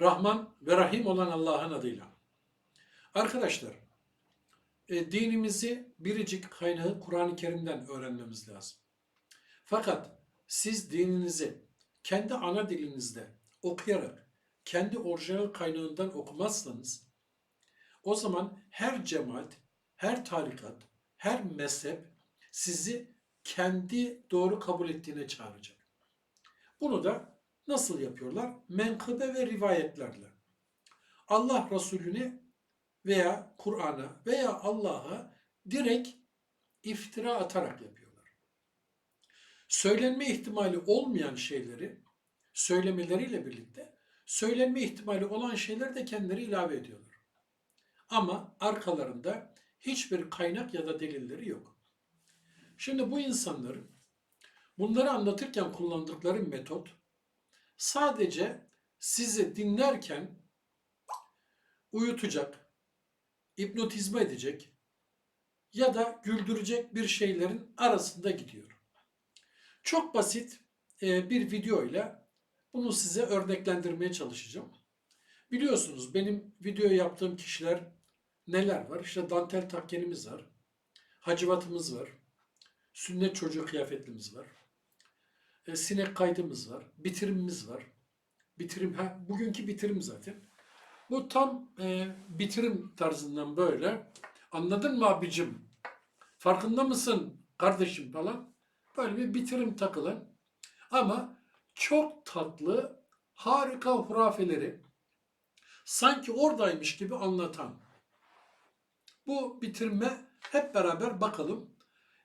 Rahman ve Rahim olan Allah'ın adıyla. Arkadaşlar, e, dinimizi biricik kaynağı Kur'an-ı Kerim'den öğrenmemiz lazım. Fakat siz dininizi kendi ana dilinizde okuyarak, kendi orijinal kaynağından okumazsanız, o zaman her cemaat, her tarikat, her mezhep sizi kendi doğru kabul ettiğine çağıracak. Bunu da nasıl yapıyorlar? Menkıbe ve rivayetlerle. Allah Resulüne veya Kur'an'a veya Allah'a direkt iftira atarak yapıyorlar. Söylenme ihtimali olmayan şeyleri söylemeleriyle birlikte söylenme ihtimali olan şeyler de kendileri ilave ediyorlar. Ama arkalarında hiçbir kaynak ya da delilleri yok. Şimdi bu insanların bunları anlatırken kullandıkları metot sadece sizi dinlerken uyutacak, hipnotizma edecek ya da güldürecek bir şeylerin arasında gidiyor. Çok basit e, bir video ile bunu size örneklendirmeye çalışacağım. Biliyorsunuz benim video yaptığım kişiler neler var? İşte dantel takkenimiz var, hacivatımız var, sünnet çocuğu kıyafetimiz var, e, sinek kaydımız var, bitirimimiz var. Bitirim, ha, bugünkü bitirim zaten. Bu tam e, bitirim tarzından böyle. Anladın mı abicim? Farkında mısın kardeşim falan? Böyle bir bitirim takılan ama çok tatlı, harika hurafeleri sanki oradaymış gibi anlatan. Bu bitirme hep beraber bakalım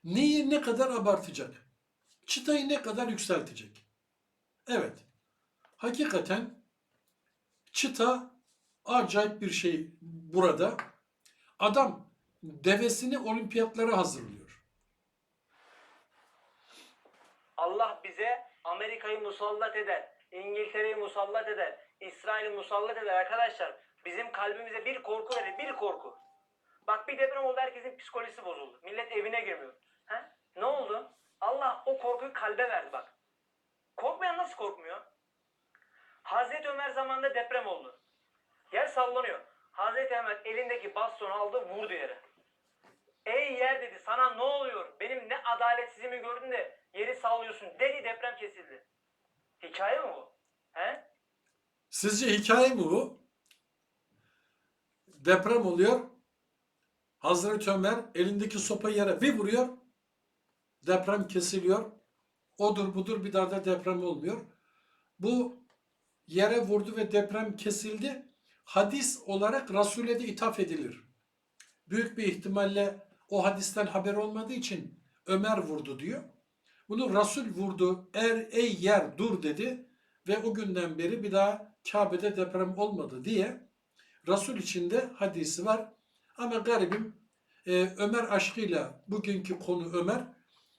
neyi ne kadar abartacak? Çıtayı ne kadar yükseltecek? Evet. Hakikaten çıta acayip bir şey burada. Adam devesini olimpiyatlara hazırlıyor. Allah bize Amerika'yı musallat eder, İngiltere'yi musallat eder, İsrail'i musallat eder arkadaşlar. Bizim kalbimize bir korku verir, bir korku. Bak bir deprem oldu herkesin psikolojisi bozuldu. Millet evine girmiyor. He? Ne oldu? Allah o korkuyu kalbe verdi bak. Korkmayan nasıl korkmuyor? Hazreti Ömer zamanında deprem oldu. Yer sallanıyor. Hazreti Ömer elindeki bastonu aldı vurdu yere. Ey yer dedi sana ne oluyor? Benim ne adaletsizliğimi gördün de yeri sallıyorsun dedi deprem kesildi. Hikaye mi bu? He? Sizce hikaye mi bu? Deprem oluyor. Hazreti Ömer elindeki sopayı yere bir vuruyor. Deprem kesiliyor. Odur budur bir daha da deprem olmuyor. Bu yere vurdu ve deprem kesildi. Hadis olarak Resul'e de ithaf edilir. Büyük bir ihtimalle o hadisten haber olmadığı için Ömer vurdu diyor. Bunu Resul vurdu. Er ey yer dur dedi ve o günden beri bir daha Kabe'de deprem olmadı diye Resul içinde hadisi var. Ama garibim e, Ömer aşkıyla bugünkü konu Ömer.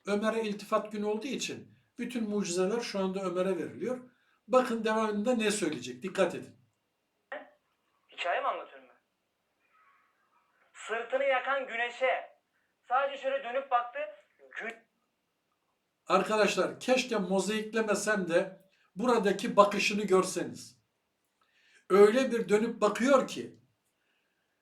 Ömer'e iltifat günü olduğu için bütün mucizeler şu anda Ömer'e veriliyor. Bakın devamında ne söyleyecek. Dikkat edin. Hikaye mi anlatıyorum ben? Sırtını yakan güneşe sadece şöyle dönüp baktı. Gün Arkadaşlar keşke mozaiklemesem de buradaki bakışını görseniz. Öyle bir dönüp bakıyor ki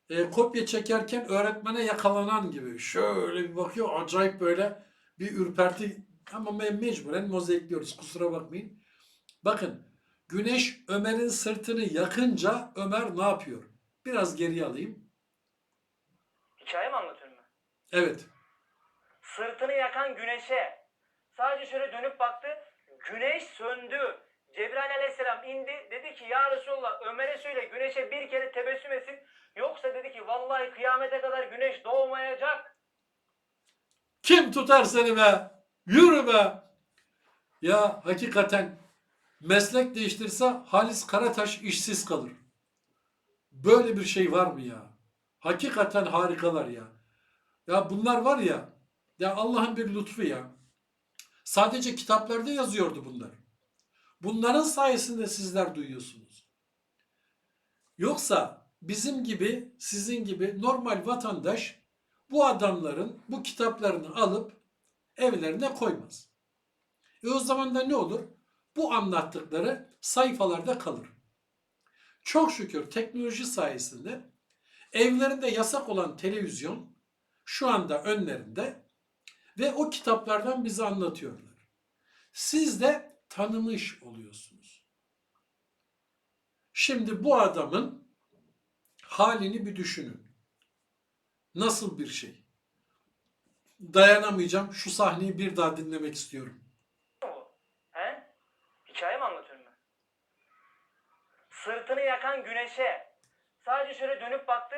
e, kopya çekerken öğretmene yakalanan gibi şöyle bir bakıyor acayip böyle bir ürperti ama me- mecburen mozaikliyoruz kusura bakmayın. Bakın güneş Ömer'in sırtını yakınca Ömer ne yapıyor? Biraz geriye alayım. hikaye mi anlatıyorum ben? Evet. Sırtını yakan güneşe sadece şöyle dönüp baktı. Güneş söndü. Cebrail aleyhisselam indi. Dedi ki ya Resulallah Ömer'e söyle güneşe bir kere tebessüm etsin. Yoksa dedi ki vallahi kıyamete kadar güneş doğmayacak. Kim tutar seni be? Yürü be! Ya hakikaten meslek değiştirse Halis Karataş işsiz kalır. Böyle bir şey var mı ya? Hakikaten harikalar ya. Ya bunlar var ya, ya Allah'ın bir lütfu ya. Sadece kitaplarda yazıyordu bunlar. Bunların sayesinde sizler duyuyorsunuz. Yoksa bizim gibi, sizin gibi normal vatandaş bu adamların bu kitaplarını alıp evlerine koymaz. E o zaman da ne olur? Bu anlattıkları sayfalarda kalır. Çok şükür teknoloji sayesinde evlerinde yasak olan televizyon şu anda önlerinde ve o kitaplardan bize anlatıyorlar. Siz de tanımış oluyorsunuz. Şimdi bu adamın halini bir düşünün. Nasıl bir şey? Dayanamayacağım. Şu sahneyi bir daha dinlemek istiyorum. He? Hikaye mi anlatıyorum ben? Sırtını yakan güneşe sadece şöyle dönüp baktı.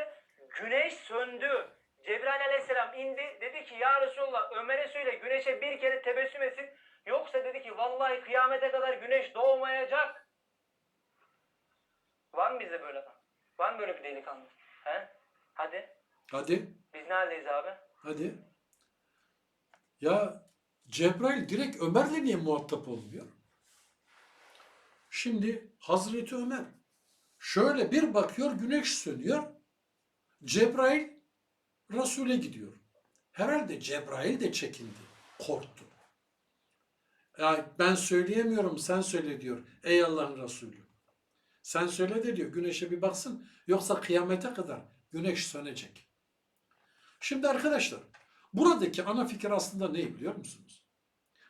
Güneş söndü. Cebrail aleyhisselam indi. Dedi ki ya Resulallah Ömer'e söyle güneşe bir kere tebessüm etsin. Yoksa dedi ki vallahi kıyamete kadar güneş doğmayacak. Var mı bizde böyle adam? Var mı böyle bir delikanlı? He? Hadi. Hadi, Biz neredeyiz abi? hadi. Ya Cebrail direkt Ömer'le niye muhatap olmuyor? Şimdi Hazreti Ömer şöyle bir bakıyor güneş sönüyor. Cebrail Resul'e gidiyor. Herhalde Cebrail de çekindi, korktu. Ya ben söyleyemiyorum sen söyle diyor. Ey Allah'ın Resulü. Sen söyle de diyor güneşe bir baksın yoksa kıyamete kadar güneş sönecek. Şimdi arkadaşlar buradaki ana fikir aslında ne biliyor musunuz?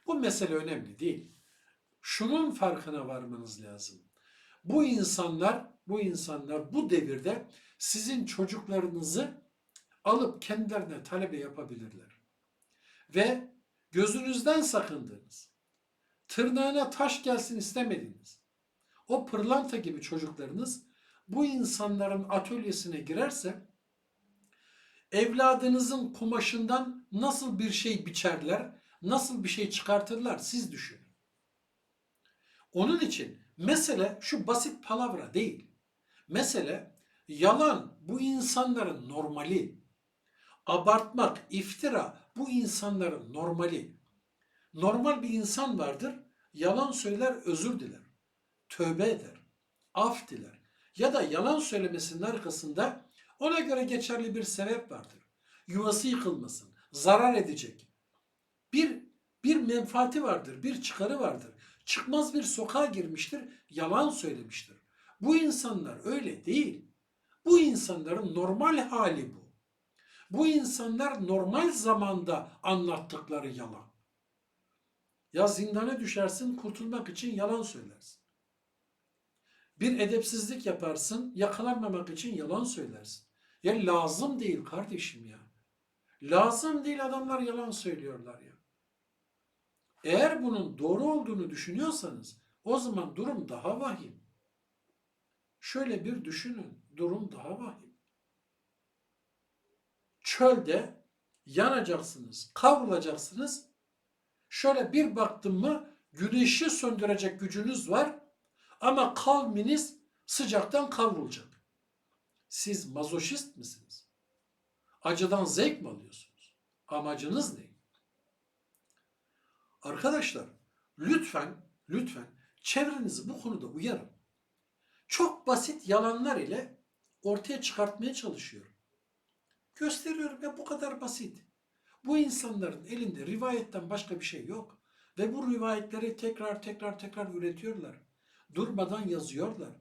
Bu mesele önemli değil. Şunun farkına varmanız lazım. Bu insanlar, bu insanlar bu devirde sizin çocuklarınızı alıp kendilerine talebe yapabilirler. Ve gözünüzden sakındığınız, tırnağına taş gelsin istemediğiniz, o pırlanta gibi çocuklarınız bu insanların atölyesine girerse evladınızın kumaşından nasıl bir şey biçerler, nasıl bir şey çıkartırlar siz düşünün. Onun için mesele şu basit palavra değil. Mesele yalan bu insanların normali. Abartmak, iftira bu insanların normali. Normal bir insan vardır, yalan söyler, özür diler. Tövbe eder, af diler. Ya da yalan söylemesinin arkasında ona göre geçerli bir sebep vardır. Yuvası yıkılmasın, zarar edecek. Bir bir menfaati vardır, bir çıkarı vardır. Çıkmaz bir sokağa girmiştir, yalan söylemiştir. Bu insanlar öyle değil. Bu insanların normal hali bu. Bu insanlar normal zamanda anlattıkları yalan. Ya zindana düşersin kurtulmak için yalan söylersin. Bir edepsizlik yaparsın yakalanmamak için yalan söylersin. Ya lazım değil kardeşim ya. Lazım değil adamlar yalan söylüyorlar ya. Eğer bunun doğru olduğunu düşünüyorsanız o zaman durum daha vahim. Şöyle bir düşünün. Durum daha vahim. Çölde yanacaksınız, kavrulacaksınız. Şöyle bir baktım mı güneşi söndürecek gücünüz var ama kavminiz sıcaktan kavrulacak. Siz mazoşist misiniz? Acıdan zevk mi alıyorsunuz? Amacınız ne? Arkadaşlar lütfen lütfen çevrenizi bu konuda uyarın. Çok basit yalanlar ile ortaya çıkartmaya çalışıyorum. Gösteriyorum ya bu kadar basit. Bu insanların elinde rivayetten başka bir şey yok. Ve bu rivayetleri tekrar tekrar tekrar üretiyorlar. Durmadan yazıyorlar.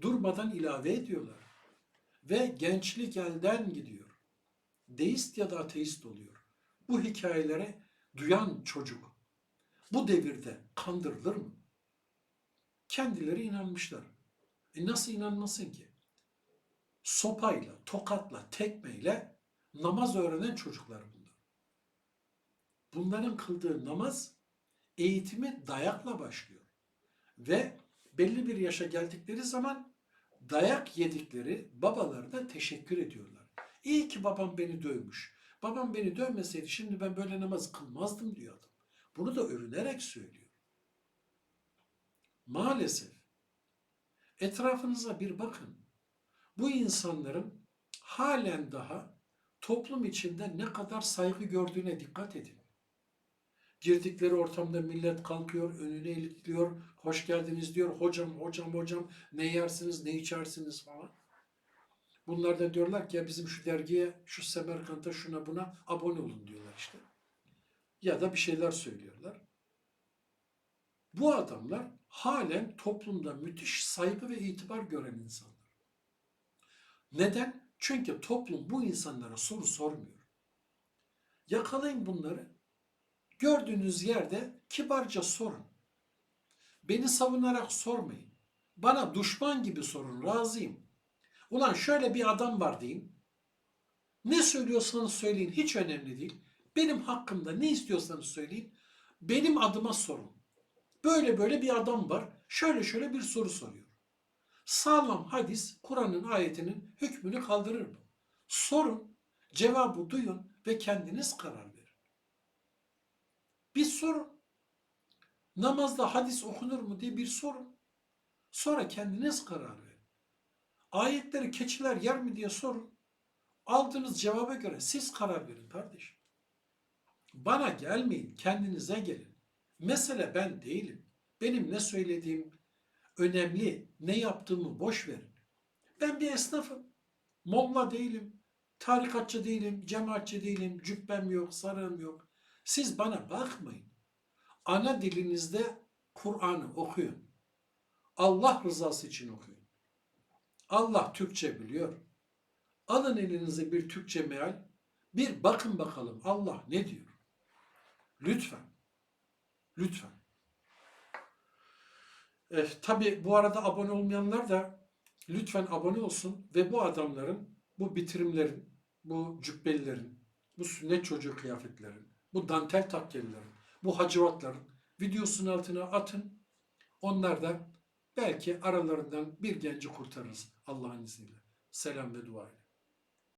Durmadan ilave ediyorlar. Ve gençlik elden gidiyor. Deist ya da ateist oluyor. Bu hikayeleri duyan çocuk bu devirde kandırılır mı? Kendileri inanmışlar. E nasıl inanmasın ki? Sopayla, tokatla, tekmeyle namaz öğrenen çocuklar bunlar. Bunların kıldığı namaz eğitimi dayakla başlıyor. Ve belli bir yaşa geldikleri zaman dayak yedikleri babalarına teşekkür ediyorlar. İyi ki babam beni dövmüş. Babam beni dövmeseydi şimdi ben böyle namaz kılmazdım diyor adam. Bunu da övünerek söylüyor. Maalesef etrafınıza bir bakın. Bu insanların halen daha toplum içinde ne kadar saygı gördüğüne dikkat edin. Girdikleri ortamda millet kalkıyor, önüne ilikliyor, hoş geldiniz diyor, hocam, hocam, hocam, ne yersiniz, ne içersiniz falan. Bunlar da diyorlar ki ya bizim şu dergiye, şu Semerkant'a, şuna buna abone olun diyorlar işte. Ya da bir şeyler söylüyorlar. Bu adamlar halen toplumda müthiş saygı ve itibar gören insanlar. Neden? Çünkü toplum bu insanlara soru sormuyor. Yakalayın bunları. Gördüğünüz yerde kibarca sorun. Beni savunarak sormayın. Bana düşman gibi sorun, razıyım. Ulan şöyle bir adam var deyin. Ne söylüyorsanız söyleyin, hiç önemli değil. Benim hakkımda ne istiyorsanız söyleyin. Benim adıma sorun. Böyle böyle bir adam var, şöyle şöyle bir soru soruyor. Sağlam hadis, Kur'an'ın ayetinin hükmünü kaldırır mı? Sorun, cevabı duyun ve kendiniz karar. Bir sorun. Namazda hadis okunur mu diye bir sorun. Sonra kendiniz karar verin. Ayetleri keçiler yer mi diye sorun. Aldığınız cevaba göre siz karar verin kardeşim. Bana gelmeyin, kendinize gelin. Mesele ben değilim. Benim ne söylediğim önemli, ne yaptığımı boş verin. Ben bir esnafım. Molla değilim, tarikatçı değilim, cemaatçi değilim, cübbem yok, sarığım yok. Siz bana bakmayın. Ana dilinizde Kur'an'ı okuyun. Allah rızası için okuyun. Allah Türkçe biliyor. Alın elinize bir Türkçe meal, bir bakın bakalım Allah ne diyor. Lütfen. Lütfen. E, tabii bu arada abone olmayanlar da lütfen abone olsun ve bu adamların, bu bitirimlerin, bu cübbelilerin, bu sünnet çocuğu kıyafetlerin, bu dantel takkelilerin, bu hacivatların videosunun altına atın. Onlar da belki aralarından bir genci kurtarırız Allah'ın izniyle. Selam ve dua ile.